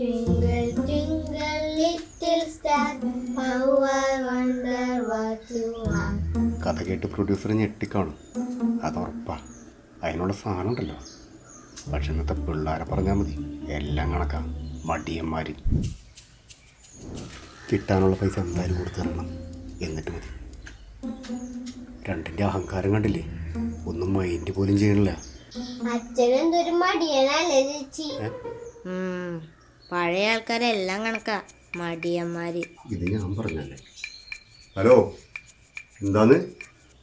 Twinkle, jingle, little star, how I wonder what you are. കഥ കേട്ട് producer ഞെട്ടിക്കാണും. അത് ഉറപ്പാ. അതിനുള്ള സാധനം ഉണ്ടല്ലോ പക്ഷെ ഇന്നത്തെ പിള്ളേരെ പറഞ്ഞാൽ മതി. എല്ലാം കണക്കാ. മടിയന്മാർ കിട്ടാനുള്ള പൈസ എന്തായാലും കൊടുത്തു തരണം. എന്നിട്ട് മതി. രണ്ടിന്റെ അഹങ്കാരം കണ്ടില്ലേ? ഒന്നും മൈൻഡ് പോലും ചെയ്യണില്ല. അച്ഛനെന്തൊരു മടിയനല്ലേ ചേച്ചി. പഴയ ആൾക്കാരെല്ലാം കണക്കാ. മടിയന്മാര്. ഇത് ഞാൻ പറഞ്ഞല്ലേ ഹലോ എന്താന്ന്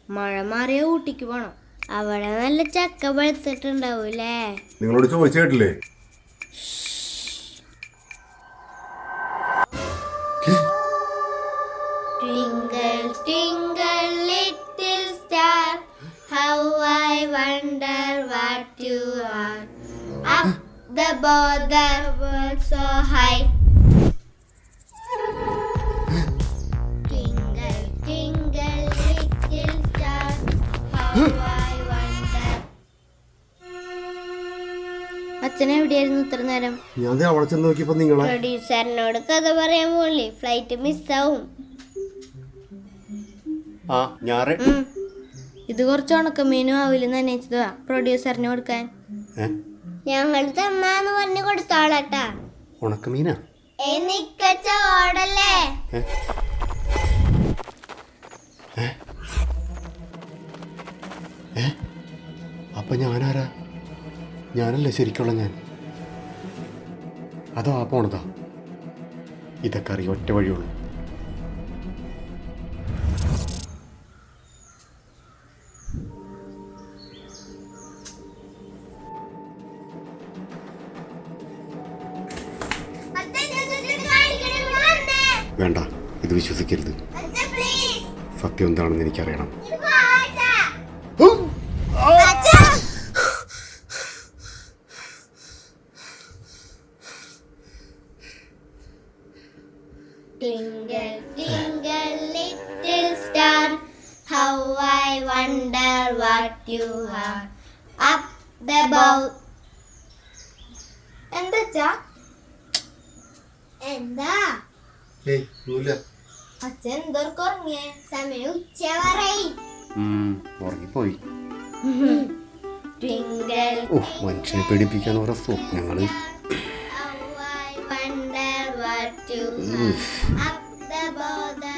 മഴ മാറിയ ഊട്ടിക്ക് പോണം. അവിടെ നല്ല ചക്ക പഴുത്തിട്ടുണ്ടാവൂലേ നിങ്ങളോട് ചോദിച്ചു കേട്ടില്ലേ? The border world so high. Twinkle, twinkle, little star, how I wonder. അച്ഛൻ എവിടെയായിരുന്നു ഇത്ര നേരം ഞാൻ ദേ അവിടെ ചെന്ന് നോക്കിയപ്പോ നിങ്ങളെ പ്രൊഡ്യൂസറിനോട് കഥ പറയാൻ പോലേ ഫ്ലൈറ്റ് മിസ്സാവും ആ ഞാറ് ഉം. ഇത് കുറച്ച് ഉണക്കമീനും ആവില്ലെന്ന് നനയിച്ചതാ പ്രൊഡ്യൂസറിന് കൊടുക്കാൻ ഏ ഞങ്ങൾ തന്നാന്ന് പറഞ്ഞു കൊടുത്തോളട്ടാ. ഉണക്കമീനാ? മീന നിക്കച്ച ഓടല്ലേ? അപ്പൊ ഞാനാരാ? ഞാനല്ലേ ശരിക്കുള്ള ഞാൻ? അതോ ആ പോണതാ? ഇതൊക്കെ അറിയ ഒറ്റ വഴിയുള്ളൂ വേണ്ട ഇത് വിശ്വസിക്കരുത് സത്യം എന്താണെന്ന് എനിക്കറിയണം Twinkle, twinkle, little star, how I wonder what you are. Up the bow. എന്താ എന്താ അച്ഛൻ എന്തോർക്ക് ഉറങ്ങിയ സമയം ഉച്ച പറയി ഉറങ്ങിപ്പോയി. Twinkle, ഓ മനുഷ്യനെ പേടിപ്പിക്കാൻ ഓരോ സ്വപ്നങ്ങൾ. wonder